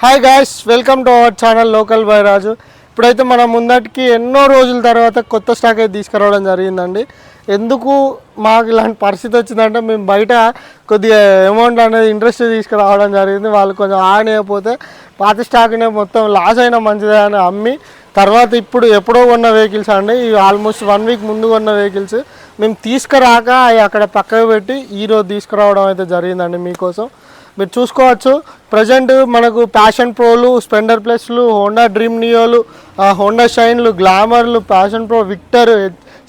Hi guys welcome to our channel local by Raju ఇప్పుడైతే మనం ముందటికి ఎన్నో రోజుల తర్వాత కొత్త స్టాక్ అయితే తీసుకురావడం జరిగిందండి. ఎందుకు మాకు ఇలాంటి పరిస్థితి వచ్చిందంటే మేము బయట కొద్దిగా అమౌంట్ అనేది ఇంట్రెస్ట్ తీసుకురావడం జరిగింది. వాళ్ళు కొంచెం ఆగనేయకపోతే పాత స్టాక్నే మొత్తం లాస్ అయినా మంచిదే అని అమ్మి తర్వాత ఇప్పుడు ఎప్పుడో కొన్న వెహికల్స్ అండి. ఇవి ఆల్మోస్ట్ వన్ వీక్ ముందు కొన్న వెహికల్స్ మేము తీసుకురాక అవి అక్కడ పక్కకు పెట్టి ఈరోజు తీసుకురావడం అయితే జరిగిందండి మీకోసం. మీరు చూసుకోవచ్చు. ప్రజెంట్ మనకు ప్యాషన్ ప్రోలు స్పెండర్ ప్లస్లు హోండా డ్రీమ్ నియోలు హోండా షైన్లు గ్లామర్లు Passion Pro Victor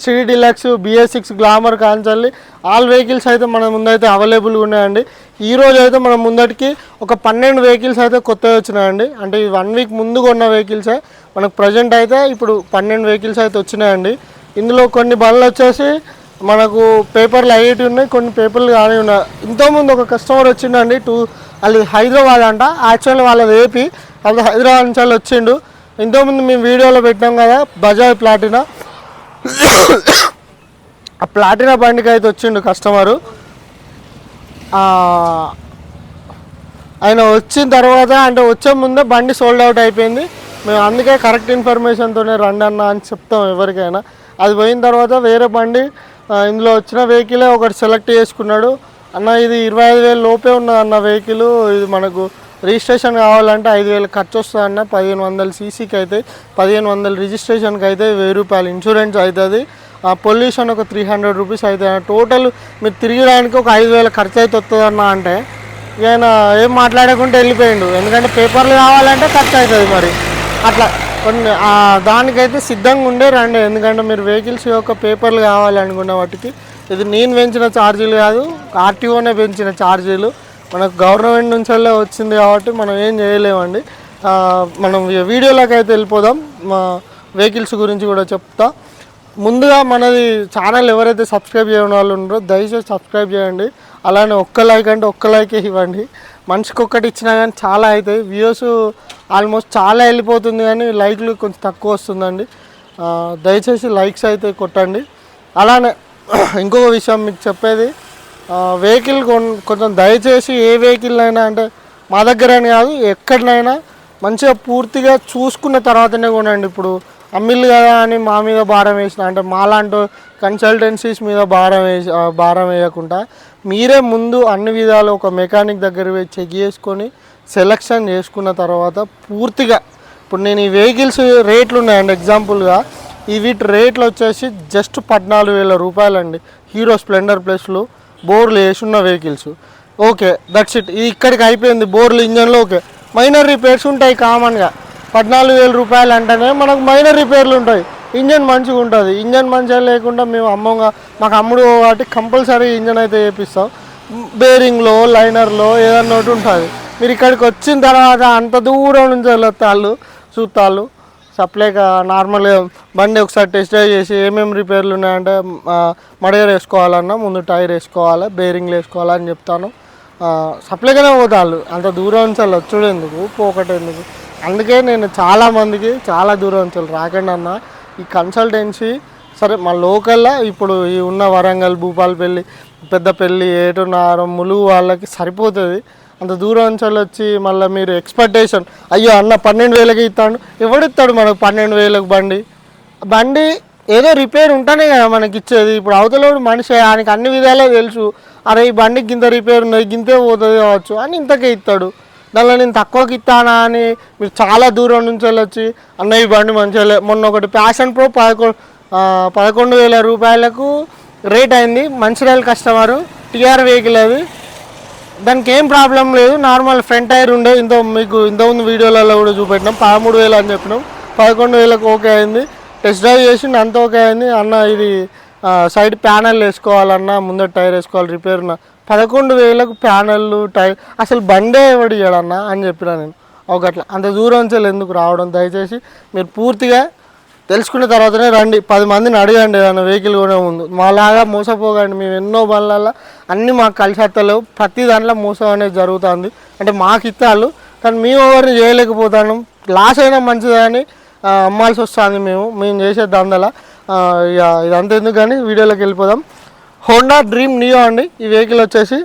CD Deluxe BS six Glamour కాంచల్లి all vehicles అయితే మన ముందైతే అవైలబుల్గా ఉన్నాయండి. ఈ రోజు అయితే మన ముందటికి ఒక పన్నెండు వెహికల్స్ అయితే కొత్తవి వచ్చినాయండి. అంటే ఈ వన్ వీక్ ముందు కొన్న వెహికల్సే మనకు ప్రజెంట్ అయితే ఇప్పుడు పన్నెండు వెహికల్స్ అయితే వచ్చినాయండి. ఇందులో కొన్ని బండ్లు వచ్చేసి మనకు పేపర్లు అయ్యేటి ఉన్నాయి కొన్ని పేపర్లు కానీ ఉన్నాయి. ఇంతకుముందు ఒక కస్టమర్ వచ్చిండండి టూ అది హైదరాబాద్ అంట. యాక్చువల్ వాళ్ళది ఏపీ వాళ్ళు హైదరాబాద్ నుంచి వాళ్ళు వచ్చిండు. ఇంతకుముందు మేము వీడియోలో పెట్టాం కదా బజాజ్ ప్లాటినా. ఆ ప్లాటినా బండికి అయితే వచ్చిండు కస్టమరు. ఆయన వచ్చిన తర్వాత అంటే వచ్చే ముందే బండి సోల్డ్ అవుట్ అయిపోయింది. మేము అందుకే కరెక్ట్ ఇన్ఫర్మేషన్తోనే రండి అన్న అని చెప్తాం ఎవరికైనా. అది పోయిన తర్వాత వేరే బండి ఇందులో వచ్చిన వెహికలే ఒకటి సెలెక్ట్ చేసుకున్నాడు. అన్న ఇది ఇరవై ఐదు వేలు లోపే ఉన్నది అన్న వెహికల్ ఇది మనకు రిజిస్ట్రేషన్ కావాలంటే ఐదు వేలు ఖర్చు వస్తుంది అన్న. పదిహేను వందలు సీసీకి అయితే పదిహేను వందలు రిజిస్ట్రేషన్కి అయితే వెయ్యి రూపాయలు ఇన్సూరెన్స్ అవుతుంది. పొల్యూషన్ ఒక త్రీ హండ్రెడ్ రూపీస్ అవుతుంది టోటల్ మీరు తిరిగడానికి ఒక ఐదు వేల ఖర్చు అయితే వస్తుంది అన్న అంటే ఇక ఆయన ఏం మాట్లాడకుండా వెళ్ళిపోయిండు. ఎందుకంటే పేపర్లు కావాలంటే ఖర్చు అవుతుంది మరి. అట్లా కొన్ని దానికైతే సిద్ధంగా ఉండే రండి. ఎందుకంటే మీరు వెహికల్స్ యొక్క పేపర్లు కావాలనుకున్న వాటికి ఇది నేను పెంచిన ఛార్జీలు కాదు ఆర్టీఓనే పెంచిన ఛార్జీలు. మనకు గవర్నమెంట్ నుంచి వచ్చింది కాబట్టి మనం ఏం చేయలేమండి. మనం వీడియోలోకి అయితే వెళ్ళిపోదాం. మా వెహికల్స్ గురించి కూడా చెప్తా. ముందుగా మనది ఛానల్ ఎవరైతే సబ్స్క్రైబ్ చేయని వాళ్ళు ఉన్నారో దయచేసి సబ్స్క్రైబ్ చేయండి. అలానే ఒక్క లైక్ అంటే ఒక్క లైకే ఇవ్వండి. మనిషికి ఒక్కటి ఇచ్చినా కానీ చాలా అవుతాయి. వ్యూస్ ఆల్మోస్ట్ చాలా వెళ్ళిపోతుంది కానీ లైక్లు కొంచెం తక్కువ వస్తుందండి. దయచేసి లైక్స్ అయితే కొట్టండి. అలానే ఇంకొక విషయం మీకు చెప్పేది వెహికల్ కొంచెం దయచేసి ఏ వెహికల్ అయినా అంటే మా దగ్గరని కాదు ఎక్కడనైనా మంచిగా పూర్తిగా చూసుకున్న తర్వాతనే కొనండి. ఇప్పుడు అమ్మిళ్ళు కదా అని మా మీద భారం వేసిన అంటే మాలాంటి కన్సల్టెన్సీస్ మీద భారం వేసి భారం వేయకుండా మీరే ముందు అన్ని విధాలు ఒక మెకానిక్ దగ్గర పోయి చెక్ చేసుకొని సెలెక్షన్ చేసుకున్న తర్వాత పూర్తిగా ఇప్పుడు నేను ఈ వెహికల్స్ రేట్లు ఉన్నాయండి ఎగ్జాంపుల్గా ఈ వీటి రేట్లు వచ్చేసి జస్ట్ పద్నాలుగు వేల రూపాయలండి. హీరో స్ప్లెండర్ ప్లస్లు బోర్లు వేసున్న వెహికల్స్ ఓకే దట్స్ ఇట్ ఇది ఇక్కడికి అయిపోయింది బోర్లు ఇంజన్లో. ఓకే మైనర్ రిపేర్స్ ఉంటాయి కామన్గా పద్నాలుగు వేల రూపాయలు అంటేనే మనకు మైనర్ రిపేర్లు ఉంటాయి. ఇంజన్ మంచిగా ఉంటుంది. ఇంజన్ మంచిగా లేకుండా మేము అమ్మంగా మాకు అమ్ముడు కాబట్టి కంపల్సరీ ఇంజన్ అయితే చేపిస్తాం బేరింగ్లో లైనర్లో ఏదన్నా ఒకటి ఉంటుంది. మీరు ఇక్కడికి వచ్చిన తర్వాత అంత దూరం నుంచి వెళ్ళొత్తాళ్ళు చూస్తాళ్ళు. సప్లైగా నార్మల్గా బండి ఒకసారి టెస్ట్ డ్రైవ్ చేసి ఏమేమి రిపేర్లు ఉన్నాయంటే మడగర్ వేసుకోవాలన్నా ముందు టైర్ వేసుకోవాలి బేరింగ్లు వేసుకోవాలి అని చెప్తాను. సప్లైగానే పోతాళ్ళు. అంత దూరం నుంచి వాళ్ళు వచ్చుడు ఎందుకు? పోకటెందుకు అందుకే నేను చాలా మందికి చాలా దూరం నుంచి రాకండి అన్న. ఈ కన్సల్టెన్సీ సరే మా లోకల్లో ఇప్పుడు ఈ ఉన్న వరంగల్ భూపాలపల్లి పెద్దపల్లి ఏటున్నారం ములుగు వాళ్ళకి సరిపోతుంది. అంత దూరం నుంచి వచ్చి మళ్ళీ మీరు ఎక్స్పెక్టేషన్ అయ్యో అన్న పన్నెండు వేలకి ఇస్తాడు. ఎవడిస్తాడు మనకు పన్నెండు వేలకు బండి? బండి ఏదో రిపేర్ ఉంటేనే కదా మనకి ఇచ్చేది. ఇప్పుడు అవతలోడు మనిషి ఆయనకి అన్ని విధాలే తెలుసు. అరే ఈ బండికి గింత రిపేర్ ఉన్నది గింతే పోతుంది కావచ్చు అని ఇంతకే ఇస్తాడు. దానిలో నేను తక్కువకి ఇస్తానా అని మీరు చాలా దూరం నుంచి వెళ్ళొచ్చి అన్న ఈ బండి మంచిగా మొన్న ఒకటి ప్యాషన్ ప్రో పదకొండు పదకొండు వేల రూపాయలకు రేట్ అయింది. మంచిర్యాల కస్టమరు టీఆర్ వెహికల్ అది. దానికి ఏం ప్రాబ్లం లేదు. నార్మల్ ఫ్రంట్ టైర్ ఉండే. ఇంత మీకు ఇంతకుముందు వీడియోలలో కూడా చూపెట్టినాం. పదమూడు వేలు అని చెప్పినాం. పదకొండు వేలకు ఓకే అయింది. టెస్ట్ డ్రైవ్ చేసి అంత ఓకే అయింది. అన్న ఇది సైడ్ ప్యానల్ వేసుకోవాలన్నా ముందర టైర్ వేసుకోవాలి రిపేర్ పదకొండు వేలకు ప్యానల్లు టై అసలు బండే ఎవడు అని చెప్పిన నేను. ఒకట్లా. అంత దూరం నుంచి ఎందుకు రావడం? దయచేసి మీరు పూర్తిగా తెలుసుకున్న తర్వాతనే రండి. పది మందిని అడగండి ఏదైనా వెహికల్ కొనే ముందు. మాలాగా మోసపోకండి. మేము ఎన్నో బండ్లలో అన్నీ మాకు కలిసి వస్తలేవు ప్రతి దాంట్లో మోసం అనేది జరుగుతుంది. అంటే మాకు ఇస్తాళ్ళు కానీ మేము ఎవరిని చేయలేకపోతాను లాస్ అయినా మంచిదని అమ్మాల్సి వస్తుంది మేము. మేము చేసే దందల ఇక ఇదంతా ఎందుకు కానీ వీడియోలోకి వెళ్ళిపోదాం. హోండా డ్రీమ్ నియో అండి. ఈ వెహికల్ వచ్చేసి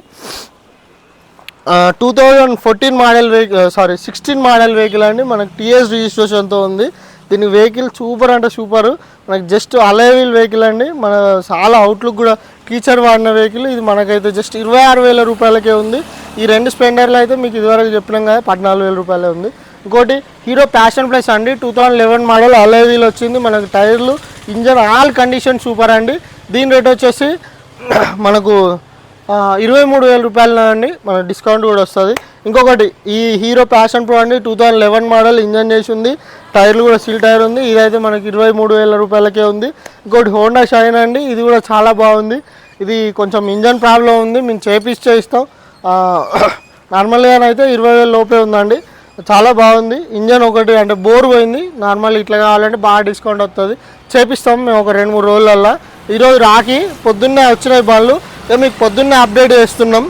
two thousand fourteen model vehicle sorry sixteen model vehicle అండి. మనకి టీఎస్ రిజిస్ట్రేషన్తో ఉంది. దీని వెహికల్ సూపర్ అంటే సూపర్ మనకి జస్ట్ అలైవీల్ వెహికల్ అండి. మన చాలా అవుట్లుక్ కూడా టీచర్ వాడిన వెహికల్ ఇది మనకైతే జస్ట్ ఇరవై ఆరు వేల రూపాయలకే ఉంది. ఈ రెండు స్పెండర్లు అయితే మీకు ఇదివరకు చెప్పినాం కదా పద్నాలుగు వేల రూపాయలే ఉంది. ఇంకోటి హీరో ప్యాషన్ ప్లస్ అండి. Two thousand eleven model alloy wheel వచ్చింది. మనకు టైర్లు ఇంజన్ ఆల్ కండిషన్ సూపర్ అండి. దీని రేట్ వచ్చేసి మనకు ఇరవై మూడు వేల రూపాయలు అండి మన డిస్కౌంట్ కూడా వస్తుంది. ఇంకొకటి ఈ హీరో ప్యాషన్ ప్రో అండి two thousand eleven model engine చేసి ఉంది. టైర్లు కూడా సీల్ టైర్ ఉంది. ఇదైతే మనకి ఇరవై మూడు వేల రూపాయలకే ఉంది. ఇంకోటి హోండా షైన్ అండి ఇది కూడా చాలా బాగుంది. ఇది కొంచెం ఇంజన్ ప్రాబ్లం ఉంది మేము చేపిస్తే ఇస్తాం. నార్మల్గానైతే ఇరవై వేల లోపే ఉందండి. చాలా బాగుంది. ఇంజన్ ఒకటి అంటే బోర్ పోయింది. నార్మల్ ఇట్లా కావాలంటే బాగా డిస్కౌంట్ వస్తుంది. చేపిస్తాం మేము ఒక రెండు మూడు రోజులల్లో. ఈరోజు రాకి పొద్దున్నే వచ్చినాయి బండ్లు. మీకు పొద్దున్నే అప్డేట్ చేస్తున్నాం.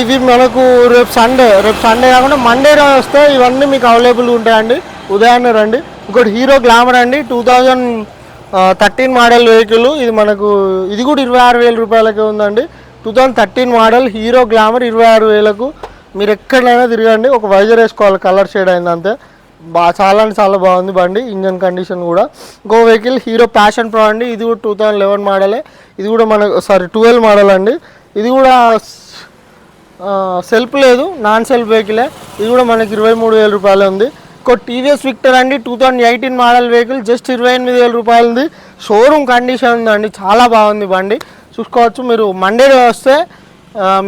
ఇవి మనకు రేపు సండే రేపు సండే కాకుండా మండే రోజు వస్తే ఇవన్నీ మీకు అవైలబుల్ ఉంటాయండి. ఉదయాన్నే రండి. ఇంకోటి హీరో గ్లామర్ అండి two thousand thirteen model vehicle. ఇది మనకు ఇది కూడా ఇరవై ఆరు వేల రూపాయలకే ఉందండి. Two thousand thirteen model Hero Glamour ఇరవై ఆరు వేలకు. మీరు ఎక్కడైనా తిరగండి. ఒక వైజర్ వేసుకోవాలి కలర్ షేడ్ అయింది అంతే బా చాలా అంటే చాలా బాగుంది బండి ఇంజన్ కండిషన్ కూడా. ఇంకో వెహికల్ హీరో ప్యాషన్ ప్రో అండి. ఇది కూడా టూ థౌజండ్ లెవెన్ మోడలే ఇది కూడా మనకు సారీ ట్వెల్వ్ మోడల్ అండి. ఇది కూడా సెల్ఫ్ లేదు నాన్ సెల్ఫ్ వెహికలే ఇది కూడా మనకి ఇరవై మూడు వేల రూపాయలు ఉంది. ఇంకో టీవీఎస్ విక్టర్ అండి. Two thousand eighteen model vehicle just ఇరవై ఎనిమిది వేల రూపాయలు ఉంది. షోరూమ్ కండిషన్ ఉందండి. చాలా బాగుంది బండి. చూసుకోవచ్చు మీరు. మండే వస్తే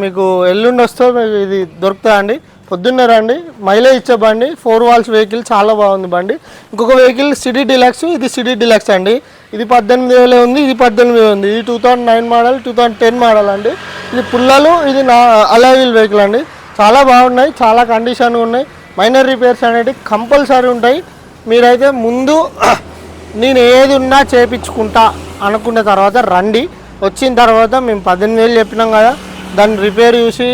మీకు ఎల్లుండి వస్తే మీకు ఇది దొరుకుతుందండి. పొద్దున్నే రండి మైలేజ్ ఇచ్చే బండి ఫోర్ వాల్స్ వెహికల్ చాలా బాగుంది బండి. ఇంకొక వెహికల్ సిటీ డిలక్స్ ఇది సిటీ డిలక్స్ అండి. ఇది పద్దెనిమిది వేలే ఉంది ఇది పద్దెనిమిది వేలు ఉంది. ఇది two thousand nine model two thousand ten model అండి. ఇది పుల్లలు ఇది నా అలైవిల్ వెహికల్ అండి. చాలా బాగున్నాయి చాలా కండిషన్ ఉన్నాయి. మైనర్ రిపేర్స్ అనేవి కంపల్సరీ ఉంటాయి. మీరైతే ముందు నేను ఏది ఉన్నా చేపించుకుంటా అనుకున్న తర్వాత రండి. వచ్చిన తర్వాత మేము పద్దెనిమిది వేలు చెప్పినాం కదా దాన్ని రిపేర్ చూసి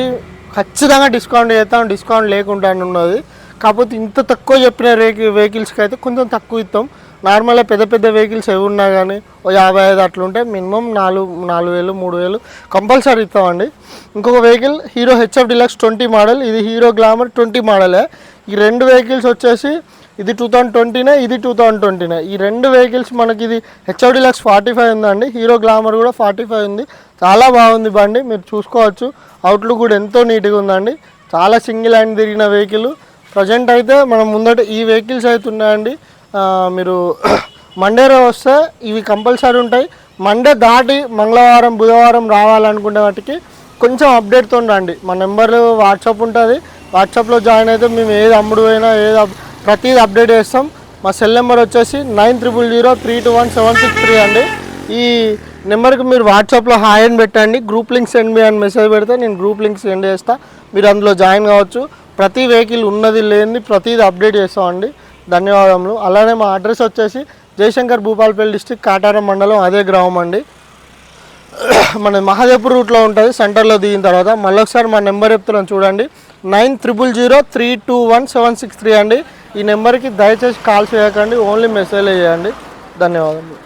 ఖచ్చితంగా డిస్కౌంట్ చేస్తాం డిస్కౌంట్ లేకుండా ఉన్నది. కాకపోతే ఇంత తక్కువ చెప్పిన వెహికల్ వెహికల్స్కి అయితే కొంచెం తక్కువ ఇస్తాం. నార్మల్గా పెద్ద పెద్ద వెహికల్స్ ఏవి ఉన్నా కానీ ఓ యాభై ఐదు అట్లుంటే మినిమం నాలుగు నాలుగు వేలు మూడు వేలు కంపల్సరీ ఇస్తామండి. ఇంకొక vehicle Hero HF Deluxe twenty model. ఇది హీరో గ్లామర్ ట్వంటీ మోడలే. ఈ రెండు వెహికల్స్ వచ్చేసి ఇది టూ థౌజండ్ ట్వంటీనే ఇది టూ థౌజండ్ ట్వంటీనే ఈ రెండు వెహికల్స్ మనకి ఇది హెచ్ఓడి డిలక్స్ ఫార్టీ ఫైవ్ ఉందండి. హీరో గ్లామర్ కూడా ఫార్టీ ఫైవ్ ఉంది. చాలా బాగుంది బండి మీరు చూసుకోవచ్చు. అవుట్లుక్ కూడా ఎంతో నీట్గా ఉందండి. చాలా సింగిల్ హ్యాండ్ తిరిగిన వెహికల్ ప్రజెంట్ అయితే మనం ముందట ఈ వెహికల్స్ అయితే ఉన్నాయండి. మీరు మండే రోజు వస్తే ఇవి కంపల్సరీ ఉంటాయి. మండే దాటి మంగళవారం బుధవారం రావాలనుకునే వాటికి కొంచెం అప్డేట్తో రండి. మా నెంబర్ వాట్సాప్ ఉంటుంది. వాట్సాప్లో జాయిన్ అయితే మేము ఏది అమ్ముడు అయినా ఏది ప్రతిది అప్డేట్ చేస్తాం. మా సెల్ నెంబర్ వచ్చేసి nine triple zero three two one seven six three అండి. ఈ నెంబర్కి మీరు వాట్సాప్లో హాయ్ అని పెట్టండి. గ్రూప్ లింక్ సెండ్ మీ అని మెసేజ్ పెడితే నేను గ్రూప్ లింక్ సెండ్ చేస్తా. మీరు అందులో జాయిన్ కావచ్చు. ప్రతి వెహికల్ ఉన్నది లేనిది ప్రతిది అప్డేట్ చేస్తామండి. ధన్యవాదములు. అలానే మా అడ్రస్ వచ్చేసి జయశంకర్ భూపాలపల్లి డిస్టిక్ కాటారం మండలం అదే గ్రామం అండి. మన మహాదేవ్పూర్ రూట్లో ఉంటుంది. సెంటర్లో దిగిన తర్వాత మళ్ళీ ఒకసారి మా నెంబర్ చెప్తున్నాను చూడండి. Nine triple zero three two one seven six three అండి. ఈ నెంబర్కి దయచేసి కాల్ చేయకండి. ఓన్లీ మెసేజ్ చేయండి. ధన్యవాదాలు